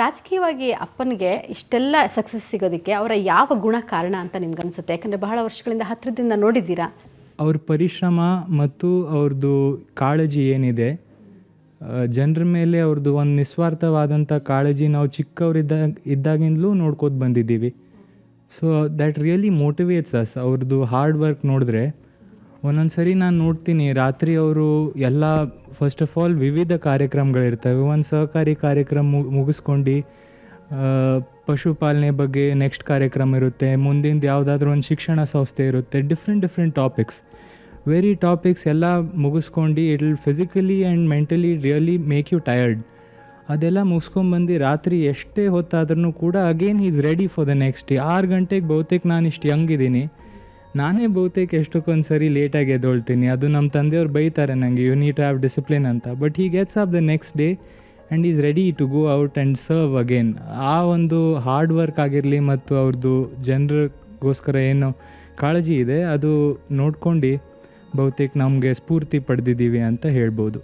ರಾಜಕೀಯವಾಗಿ ಅಪ್ಪನಿಗೆ ಇಷ್ಟೆಲ್ಲ ಸಕ್ಸಸ್ ಸಿಗೋದಕ್ಕೆ ಅವರ ಯಾವ ಗುಣ ಕಾರಣ ಅಂತ ನಿಮ್ಗೆ ಅನ್ಸುತ್ತೆ ಯಾಕಂದರೆ ಬಹಳ ವರ್ಷಗಳಿಂದ ಹತ್ತಿರದಿಂದ ನೋಡಿದ್ದೀರಾ? ಅವ್ರ ಪರಿಶ್ರಮ ಮತ್ತು ಅವ್ರದ್ದು ಕಾಳಜಿ ಏನಿದೆ ಜನರ ಮೇಲೆ ಅವ್ರದ್ದು ಒಂದು ನಿಸ್ವಾರ್ಥವಾದಂಥ ಕಾಳಜಿ ನಾವು ಚಿಕ್ಕವರಿದ್ದಾಗ ಇದ್ದಾಗಿಂದಲೂ ನೋಡ್ಕೋತ ಬಂದಿದ್ದೀವಿ. So that really motivates us ಅವ್ರದ್ದು ಹಾರ್ಡ್ ವರ್ಕ್ ನೋಡಿದ್ರೆ ಒಂದೊಂದು ಸರಿ ನಾನು ನೋಡ್ತೀನಿ. ರಾತ್ರಿ ಅವರು ಎಲ್ಲ ಫಸ್ಟ್ ಆಫ್ ಆಲ್ ವಿವಿಧ ಕಾರ್ಯಕ್ರಮಗಳಿರ್ತವೆ. ಒಂದು ಸಹಕಾರಿ ಕಾರ್ಯಕ್ರಮ ಮುಗಿಸ್ಕೊಂಡು ಪಶುಪಾಲನೆ ಬಗ್ಗೆ ನೆಕ್ಸ್ಟ್ ಕಾರ್ಯಕ್ರಮ ಇರುತ್ತೆ. ಮುಂದಿಂದ ಯಾವುದಾದ್ರೂ ಒಂದು ಶಿಕ್ಷಣ ಸಂಸ್ಥೆ ಇರುತ್ತೆ. Different different topics very topics ಎಲ್ಲ ಮುಗಿಸ್ಕೊಂಡು it will physically and mentally really make you tired ಅದೆಲ್ಲ ಮುಗಿಸ್ಕೊಂಬಂದು ರಾತ್ರಿ ಎಷ್ಟೇ ಹೊತ್ತಾದ್ರೂ ಕೂಡ again is ready for the next day ಆರು ಗಂಟೆಗೆ ಬಹುತೇಕ ನಾನು ಇಷ್ಟು ಯಂಗ್ ಇದ್ದೀನಿ ನಾನೇ ಬಹುತೇಕ ಎಷ್ಟಕ್ಕೊಂದು ಸರಿ ಲೇಟಾಗಿ ಎದ್ದೊಳ್ತೀನಿ. ಅದು ನಮ್ಮ ತಂದೆಯವ್ರು ಬೈತಾರೆ ನನಗೆ ಯು ನೀಟ್ ಹ್ಯಾವ್ ಡಿಸಿಪ್ಲಿನ್ ಅಂತ. But he gets off the next day and is ready to go out and serve again ಆ ಒಂದು ಹಾರ್ಡ್ ವರ್ಕ್ ಆಗಿರಲಿ ಮತ್ತು ಅವ್ರದ್ದು ಜನರಿಗೋಸ್ಕರ ಏನು ಕಾಳಜಿ ಇದೆ, ಅದು ನೋಡ್ಕೊಂಡು ಬಹುತೇಕ ನಮಗೆ ಸ್ಫೂರ್ತಿ ಪಡೆದಿದ್ದೀವಿ ಅಂತ ಹೇಳ್ಬೋದು.